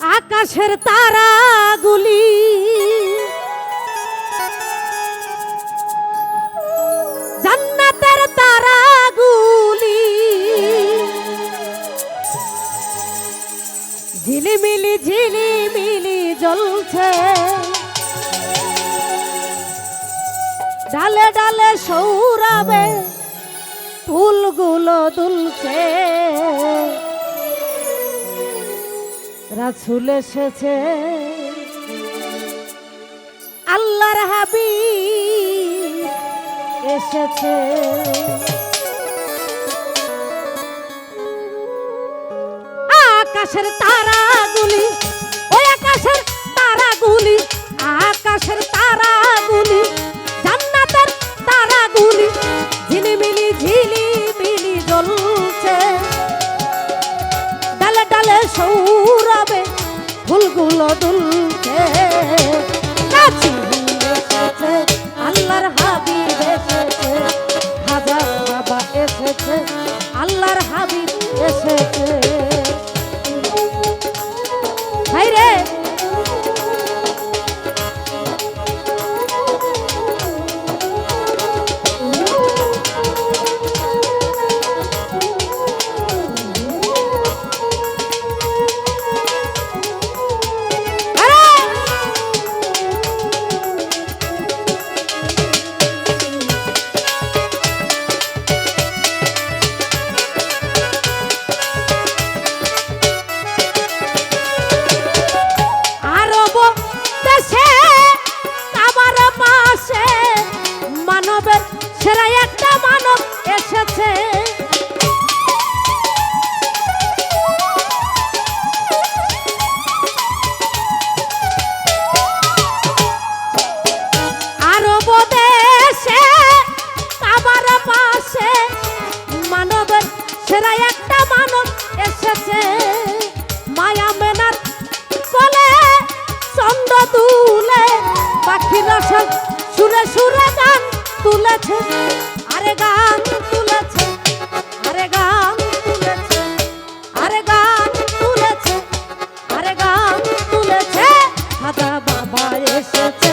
আকাশের তারাগুলি। জান্নাতের তারাগুলি। ঝিলিমিলি ঝিলিমিলি জ্বলছে। ডালে ডালে সৌরাবে ফুলগুলো দুলছে। রাসুল এসেছে। আল্লাহর হাবি এসেছে। আকাশের তারাগুলি, ওই আকাশের তারাগুলি আকাশের তারাগুলি, জান্নাতের তারাগুলি, ঝিলিমিলি ঝিলিমিলি জ্বলছে। ডালে ডালে সৌরবে ফুলগুলো দুলছে। কাছি পাখিরা সব সুরে সুরে গান তুলেছে। আরে গান তুলেছে, আরে গান তুলেছে, আরে গান তুলেছে, আরে গান তুলেছে। সাদা বাবা এসেছে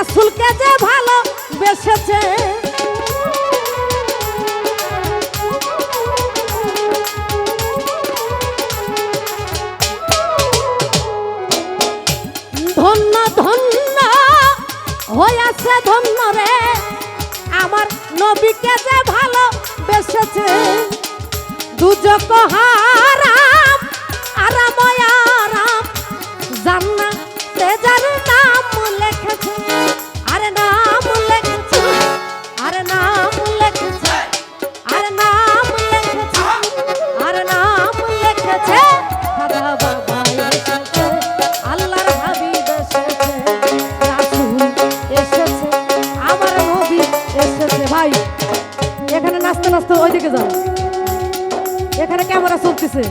রাসুলকে যে ভালো বেসেছে। ধন্য ধন্য হইয়াছে ধন্য রে, আমার নবীকে যে ভালো বেসেছে। দুজক হারাম জান্নাতে যার নাম লেখেছে। আরে নাম লেখেছে, আরে নাম লেখেছে, আরে নাম লেখেছে, আরে নাম লেখেছে। সাদা বাবা এসেছে, আল্লাহর আমার নবী এসেছে। ভাই, এখানে নাচতে নাচতে ওইদিকে যাও। এখানে ক্যামেরা চলতেছে।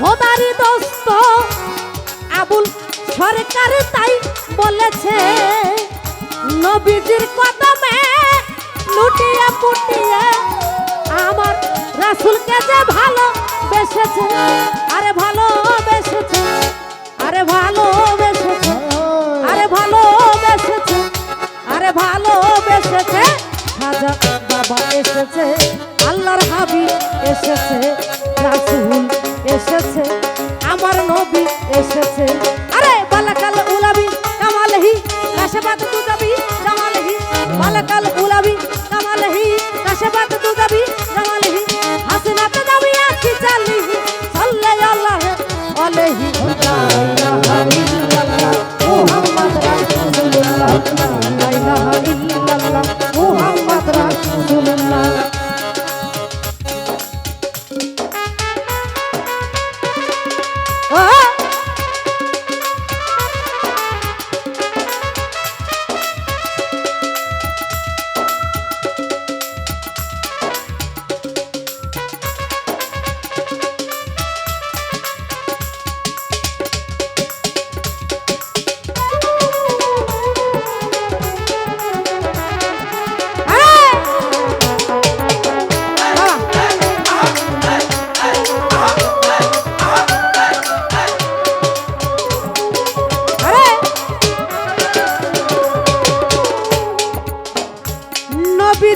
খোদারি দোস্ত। আবুল সরকার তাই বলেছে, নবীজির কদমে লুটিয়ে পুটিয়ে আমার রাসুলকে যে ভালো বেসেছে আরে ভালো বেসেছে আরে ভালো বেসেছে আরে ভালো বেসেছে আরে ভালো বেসেছে খাজা বাবা এসেছে, আল্লাহর হাবি এসেছে, রাসুল এসেছে, আমার নবী এসেছে। আরে, বালাকাল উলাবি কামালহি কাশেবাত দুজাবি জামালহি বালাকাল উলাবি কামালহি কাশেবাত দুজাবি Ah!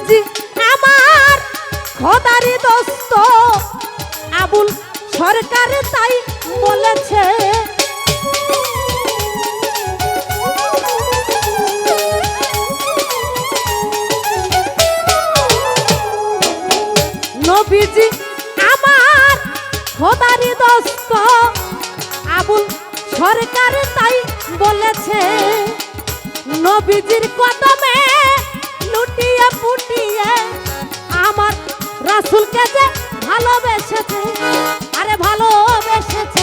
নবীজি আমার খোদারি দোস্ত, আবুল সরকার তাই বলেছে। নবীজি আমার খোদারি দোস্ত, আবুল সরকার তাই বলেছে। নবীজির কদমে রাসুলকে যে ভালোবেসেছে আরে ভালোবেসেছে।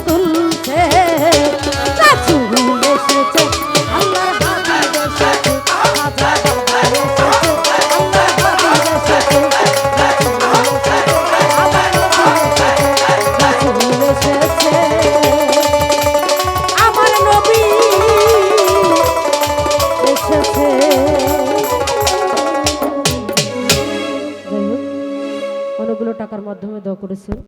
দুলছে। আমার নবী এসেছে। টাকার মাধ্যমে দেওয়া করেছে